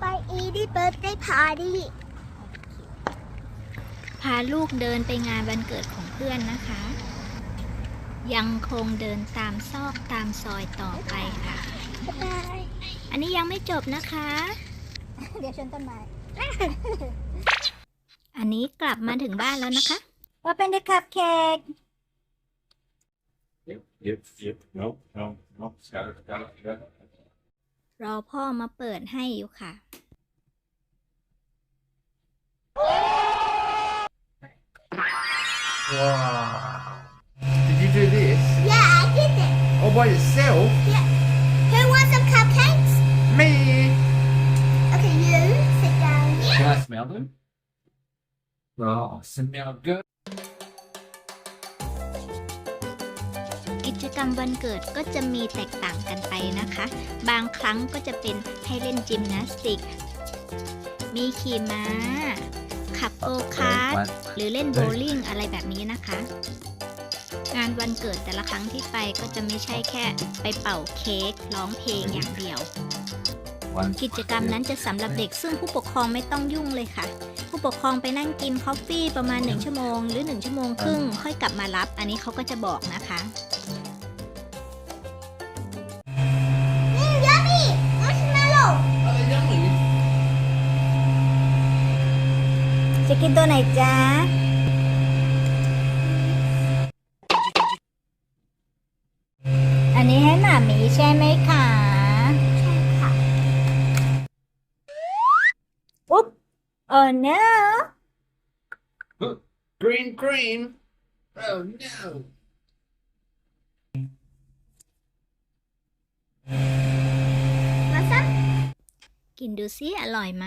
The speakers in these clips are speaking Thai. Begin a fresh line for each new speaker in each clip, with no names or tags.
ไปอีดี้เบิร์ดได้พาร์ตี้
พาลูกเดินไปงานวันเกิดของเพื่อนนะคะ ยังคงเดินตามซอกตามซอยต่อไปค่ะ
บ๊ายบาย
อันนี้ยังไม่จบนะคะ
เดี๋ยวชนต้นไม้
อันนี้กลับมาถึงบ้านแล้วนะคะ
ว่าเป็นเด็กคัพเค้ก
Yep, yep, yep. Nope, no, no. Got it, got it, got it.
รอพ่อมาเปิดให้อยู่ค่ะ
Wow. Did you do this?
Yeah, I did it.
All by yourself?
Who wants some cupcakes?
Me!
Okay, you sit down here.
Can I smell them? Oh, smell good.
จกรรมวันเกิดก็จะมีแตกต่างกันไปนะคะ บางครั้งก็จะเป็นให้เล่นจิมนาสติก มีขี่ม้า ขับโกคาร์ทหรือเล่นโบว์ลิ่งอะไรแบบนี้นะคะ งานวันเกิดแต่ละครั้งที่ไปก็จะไม่ใช่แค่ไปเป่าเค้กร้องเพลงอย่างเดียว
One.
กิจกรรมนั้นจะสำหรับเด็กซึ่งผู้ปกครองไม่ต้องยุ่งเลยค่ะ ผู้ปกครองไปนั่งกินคอฟฟี่ประมาณ 1 ชั่วโมง หรือ 1 ชั่วโมงครึ่งค่อยกลับมารับ อันนี้เขาก็จะบอกนะคะ
จะกินตัวไหนจ๊ะ
อันนี้ให้หมามีใช่ไหมคะ
ใช่ค่ะ
อุ๊บโอ้ no
Green cream? Oh no!
มาซ้
กินดูซิอร่อยไหม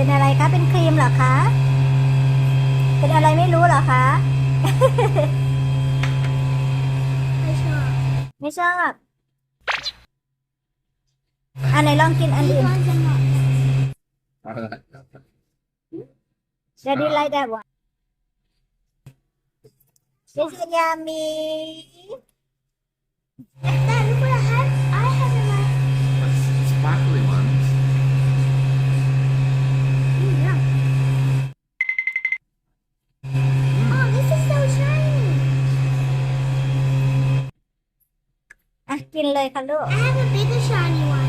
เป็
นอะไรคะ เป็นครีมเหรอคะ เป็นอะไรไม่รู้เหรอคะ
ไม่ชอบ
ไม่ชอบอันไหนลองกินอัน
อี
อื่น
จะด
Daddy like that one This is yummy กินเลยค่ะลูก
I have a bigger shiny one.